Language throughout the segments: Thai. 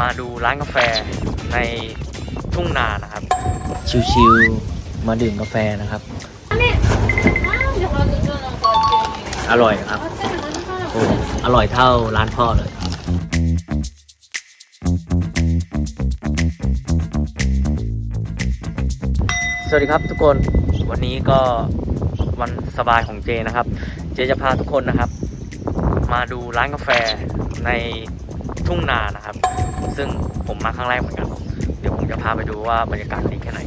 มาดูร้านกาแฟในทุ่งนานะครับ ชิวๆมาดื่มกาแฟนะครับ อร่อยครับโอ้อร่อยเท่าร้านพ่อเลยสวัสดีครับทุกคนวันนี้ก็วันสบายของเจนะครับ เจจะพาทุกคนนะครับ มาดูร้านกาแฟใน ทุ่งนานะครับ ซึ่งผมมาครั้งแรกเหมือนกัน เดี๋ยวผมจะพาไปดูว่าบรรยากาศดีแค่ไหน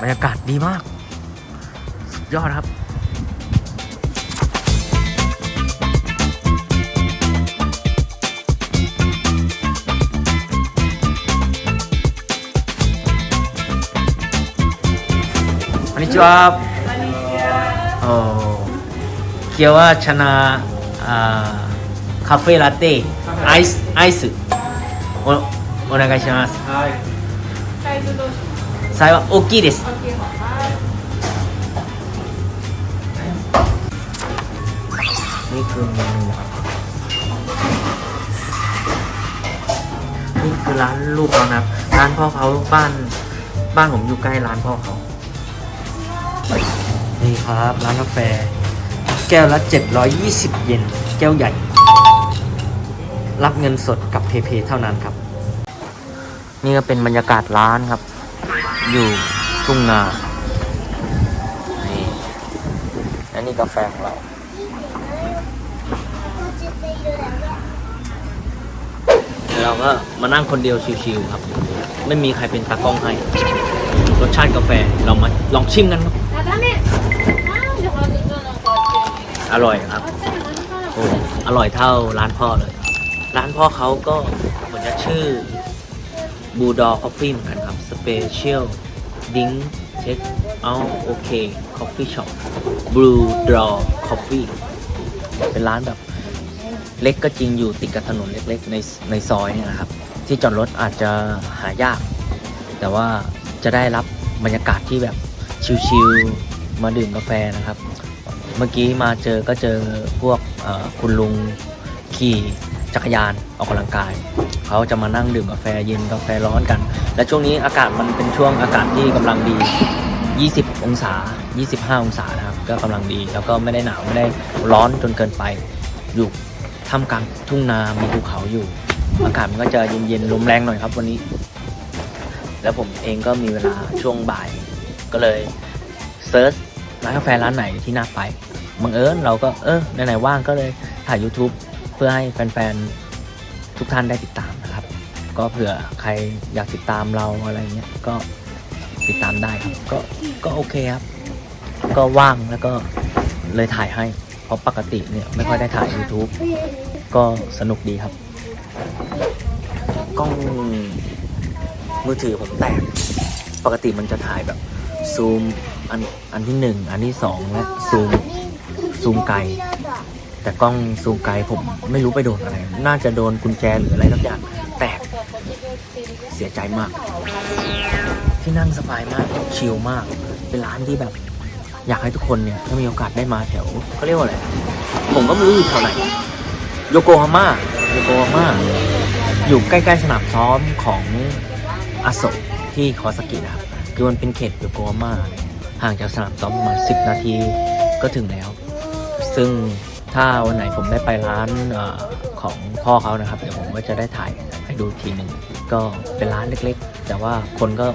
บรรยากาศดีมาก สุดยอดครับ こんにちは。お今日はチャナあーカフェラテアイスアイスおお願いしますはい。サイズは大きいですนี่คือเมนูครับนี่คือร้านลูกเขานะครับ ร้านพ่อเขาบ้านบ้านผมอยู่ใกล้ร้านพ่อเขา นี่ครับร้านกาแฟ แก้วละ 720 เยนแก้วใหญ่ รับเงินสดกับเพเพเท่านั้นครับ นี่ก็เป็นบรรยากาศร้านครับ อยู่ทุ่งนานี่อันนี้กาแฟของเราเราก็มานั่งคนเดียวชิวๆครับ ไม่มีใครเป็นตากล้องให้ รสชาติกาแฟเรามาลองชิมกันครับ อร่อยครับโอ้อร่อยเท่าร้านพ่อเลย ร้านพ่อเขาก็เหมือนจะชื่อบูดอคอฟฟี่เหมือนกันครับสเปเชียลดิ้งเช็คเอาโอเคคอฟฟี่ช็อปบลูดอคอฟฟี่เป็นร้านแบบเล็กก็จริงอยู่ติดกับถนนเล็กๆในในซอยเนี่ยนะครับ ที่จอดรถอาจจะหายาก แต่ว่าจะได้รับบรรยากาศที่แบบชิลๆมาดื่มกาแฟนะครับ เมื่อกี้มาเจอก็เจอพวกคุณลุงขี่จักรยานออกกำลังกาย เขาจะมานั่งดื่มกาแฟเย็นกาแฟร้อนกัน และช่วงนี้อากาศมันเป็นช่วงอากาศที่กำลังดี 20 องศา 25 องศานะครับ ก็กำลังดีแล้วก็ไม่ได้หนาวไม่ได้ร้อนจนเกินไป อยู่ท่ามกลางทุ่งนามีภูเขาอยู่ อากาศมันก็จะเย็นๆลมแรงหน่อยครับวันนี้ แล้วผมเองก็มีเวลาช่วงบ่าย ก็เลยเซิร์ช ร้านกาแฟร้านไหนที่น่าไปบังเอิญเราก็เออไหนๆว่างก็เลยถ่าย YouTube เพื่อให้แฟนๆ ทุกท่านได้ติดตามนะครับ ก็เผื่อใครอยากติดตามเราอะไรเงี้ยก็ติดตามได้ครับ ก็ก็โอเคครับ ก็ว่างแล้วก็เลยถ่ายให้ เพราะปกติเนี่ยไม่ค่อยได้ถ่าย YouTube ก็สนุกดีครับ กล้องมือถือผมแตก ปกติมันจะถ่ายแบบซูม อันอันที่หนึ่งอันที่สองและซูมซูมไกล แต่กล้องซูมไกลผมไม่รู้ไปโดนอะไร น่าจะโดนกุญแจหรืออะไรสักอย่างแตกเสียใจมาก ที่นั่งสบายมากชิลมาก เป็นร้านที่แบบ อยากให้ทุกคนเนี่ย ถ้ามีโอกาสได้มาแถวเขาเรียกว่าอะไร ผมก็ไม่รู้อยู่แถวไหน โยโกฮาม่าโยโกฮาม่าอยู่ใกล้ๆสนามซ้อมของอาโศกที่คาวาซากินะครับ คือมันเป็นเขตโยโกฮาม่า ห่างจากสนามซ้อมประมาณ10 นาทีก็ถึงแล้ว ซึ่งถ้าวันไหนผมได้ไปร้านอของพ่อเขานะครับ เดี๋ยวผมก็จะได้ถ่ายให้ดูทีหนึ่งก็เป็นร้านเล็กๆ แต่ว่าคนก็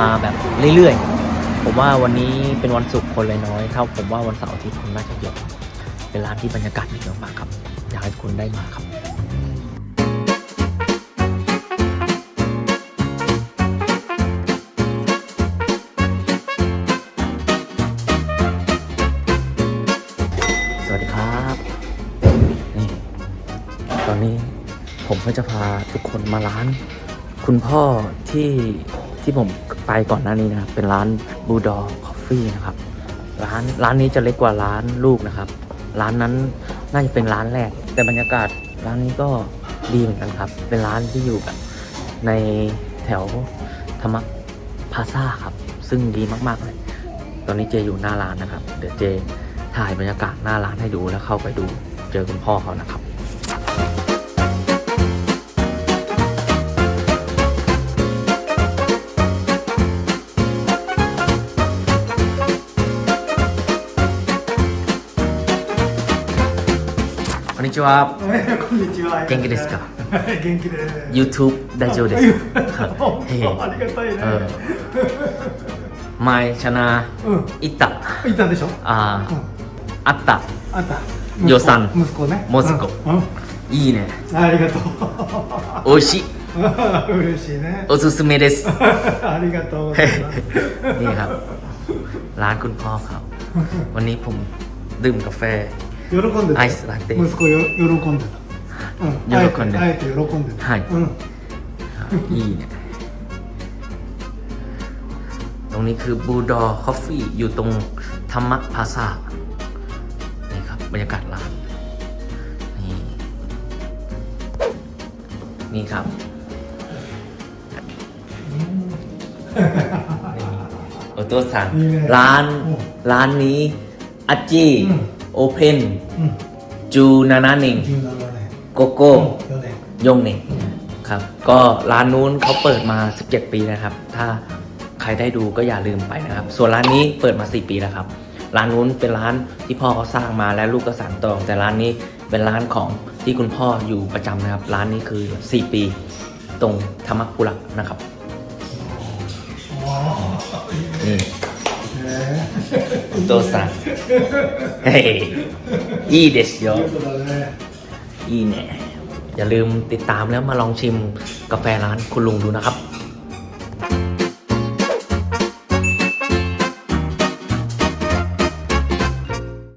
มาแบบเรื่อยๆ ผมว่าวันนี้เป็นวันศุกร์คนเลยน้อยเท่าผมว่าวันเสาร์อาทิตย์คนน่าจะเยอะเป็นร้านที่บรรยากาศดีมากๆครับอยากให้ทุกคนได้มาครับ อนนี้ผมก็จะพาทุกคนมาร้าน คุณพ่อที่ที่ผมไปก่อนหน้านี้นะครับเป็นร้านบูดอคอฟฟี่นะครับ ร้านร้านนี้จะเล็กกว่าร้านลูกนะครับ ร้านนั้นน่าจะเป็นร้านแรก แต่บรรยากาศร้านนี้ก็ดีเหมือนกันครับ เป็นร้านที่อยู่แบบในแถวธรรมพาซ่าครับ ซึ่งดีมากๆเลย ตอนนี้เจอยู่หน้าร้านนะครับ เดี๋ยวเจถ่ายบรรยากาศหน้าร้านให้ดูแล้วเข้าไปดูเจอคุณพ่อเขานะครับ こんにちは。こんにちは。元気ですか元気です。 YouTube 大丈夫ですか本へえ当ありがたいね。前ชนะ うん。いたいたでしょ。あーうんあったあんた。予算息子ね。息子うん。うんいいねありがとう。美味しい嬉しいね。おすすめですありがとうございます。 นี่ครับ ร้านคุณพ่อครับ วันนี้ผมดื่มกาแฟ 喜んでた。アイスラテ息子よ喜んでた。うん。あえて喜んであえて喜んでた。はいうん。いいね ตรงนี้คือบูดอคอฟฟี่อยู่ตรงธรรมพาซานี่ครับ บรรยากาศร้าน นี่ นี่ครับ โอโต้สั่ง นี่ไง ร้าน โอ้ ร้านนี้อาจิ โอเพนจูนานาเน่งาเราแหโกโก้ยงเน่งครับ ก็ร้านนู้นเขาเปิดมา 17 ปีนะครับ ถ้าใครได้ดูก็อย่าลืมไปนะครับ ส่วนร้านนี้เปิดมา 4 ปีแล้วครับ ร้านนู้นเป็นร้านที่พ่อเขาสร้างมาและลูกก็สานต่อแต่ร้านนี้เป็นร้านของที่คุณพ่ออยู่ประจำนะครับ ร้านนี้คือ 4 ปี ตรงธรรมกุลักนะครับนี่ お父さんเฮ้ยいいですよえ。そうだね。 いいねอย่าลืมติดตามแล้วมาลองชิมกาแฟร้านคุณลุงดูนะครับ